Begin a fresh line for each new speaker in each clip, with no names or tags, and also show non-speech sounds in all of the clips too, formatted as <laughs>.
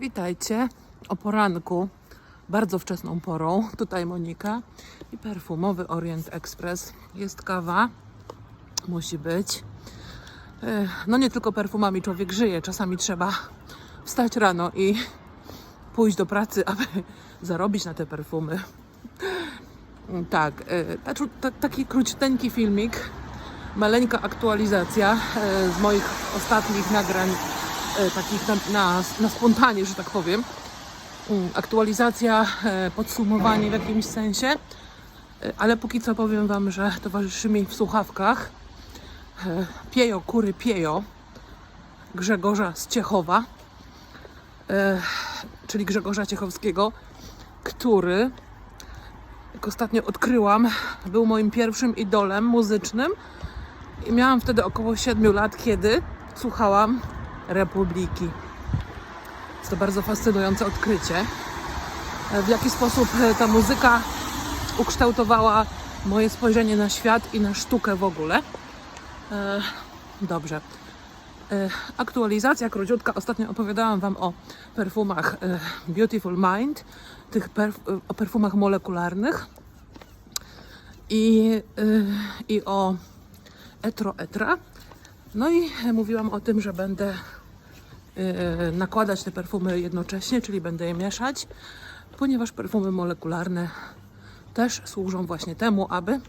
Witajcie o poranku, bardzo wczesną porą. Tutaj Monika i perfumowy Orient Express. Jest kawa, musi być. No nie tylko perfumami człowiek żyje, czasami trzeba wstać rano i pójść do pracy, aby <laughs> zarobić na te perfumy. Tak, e, ta- ta- taki króciuteńki filmik, maleńka aktualizacja e, z moich ostatnich nagrań, takich na, na, na spontanie, że tak powiem. Mm, Aktualizacja, e, podsumowanie w jakimś sensie, e, ale póki co powiem Wam, że towarzyszy mi w słuchawkach e, Piejo Kury Piejo Grzegorza z Ciechowa, e, czyli Grzegorza Ciechowskiego, który jak ostatnio odkryłam, był moim pierwszym idolem muzycznym i miałam wtedy około 7 lat, kiedy słuchałam Republiki. Jest to bardzo fascynujące odkrycie. E, W jaki sposób e, ta muzyka ukształtowała moje spojrzenie na świat i na sztukę w ogóle. E, Dobrze. Aktualizacja króciutka. Ostatnio opowiadałam Wam o perfumach Beautiful Mind, tych perf- o perfumach molekularnych i, i o Etro Etra. No i mówiłam o tym, że będę nakładać te perfumy jednocześnie, czyli będę je mieszać, ponieważ perfumy molekularne też służą właśnie temu, aby,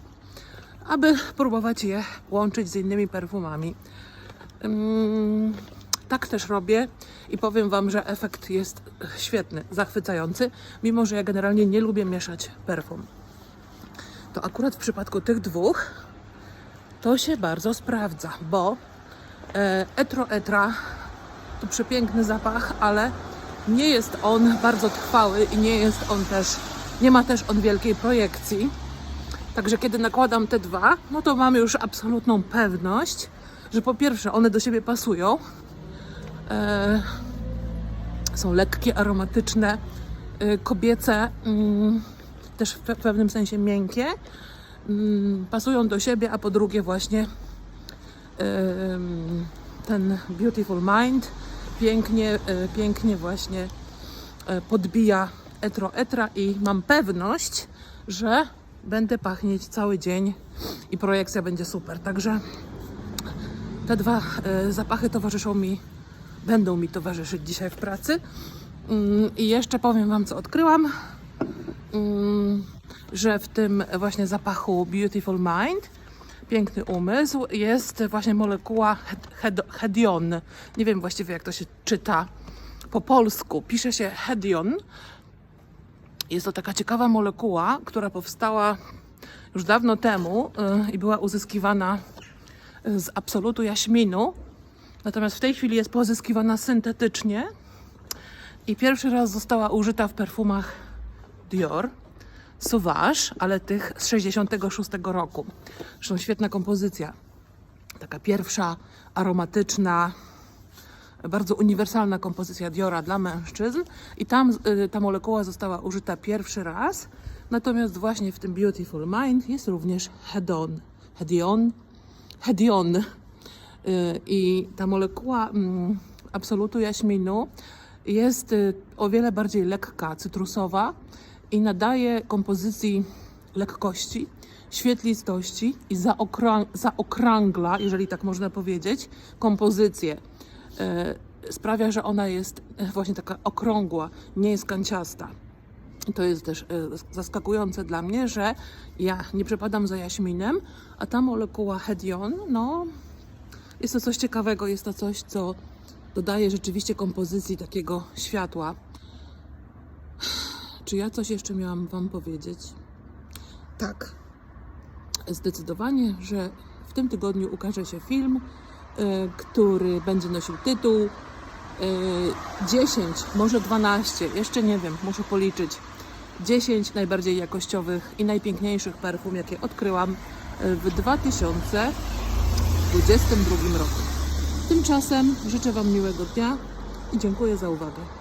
aby próbować je łączyć z innymi perfumami. Tak też robię i powiem Wam, że efekt jest świetny, zachwycający, mimo że ja generalnie nie lubię mieszać perfum. To akurat w przypadku tych dwóch to się bardzo sprawdza, bo e, Etro Etra to przepiękny zapach, ale nie jest on bardzo trwały i nie jest on też, nie ma też on wielkiej projekcji. Także kiedy nakładam te dwa, no to mam już absolutną pewność, że po pierwsze one do siebie pasują, e, są lekkie, aromatyczne, e, kobiece, mm, też w pe- pewnym sensie miękkie, mm, pasują do siebie, a po drugie właśnie em, ten Beautiful Mind pięknie, e, pięknie właśnie e, podbija etro etra i mam pewność, że będę pachnieć cały dzień i projekcja będzie super. Także te dwa e, zapachy towarzyszą mi, będą mi towarzyszyć dzisiaj w pracy. Mm, I jeszcze powiem Wam, co odkryłam, Mm, że w tym właśnie zapachu Beautiful Mind, piękny umysł, jest właśnie molekuła hed- hed- hedion. Nie wiem właściwie, jak to się czyta po polsku. Pisze się hedion. Jest to taka ciekawa molekuła, która powstała już dawno temu y, i była uzyskiwana z absolutu jaśminu. Natomiast w tej chwili jest pozyskiwana syntetycznie i pierwszy raz została użyta w perfumach Dior Sauvage, ale tych z 66 roku. Zresztą świetna kompozycja. Taka pierwsza aromatyczna, bardzo uniwersalna kompozycja Diora dla mężczyzn i tam y, ta molekuła została użyta pierwszy raz. Natomiast właśnie w tym Beautiful Mind jest również hedon, hedion, hedion. Y, I ta molekuła mm, absolutu jaśminu jest y, o wiele bardziej lekka, cytrusowa i nadaje kompozycji lekkości, świetlistości i zaokrą- zaokrągla, jeżeli tak można powiedzieć, kompozycję. Y, Sprawia, że ona jest y, właśnie taka okrągła, nie jest kanciasta. To jest też e, zaskakujące dla mnie, że ja nie przepadam za jaśminem, a ta molekuła hedion, no, jest to coś ciekawego, jest to coś, co dodaje rzeczywiście kompozycji takiego światła. Czy ja coś jeszcze miałam Wam powiedzieć? Tak. Zdecydowanie, że w tym tygodniu ukaże się film, e, który będzie nosił tytuł e, 10, może 12, jeszcze nie wiem, muszę policzyć. 10 najbardziej jakościowych i najpiękniejszych perfum, jakie odkryłam e, w 2022 roku. Tymczasem życzę Wam miłego dnia i dziękuję za uwagę.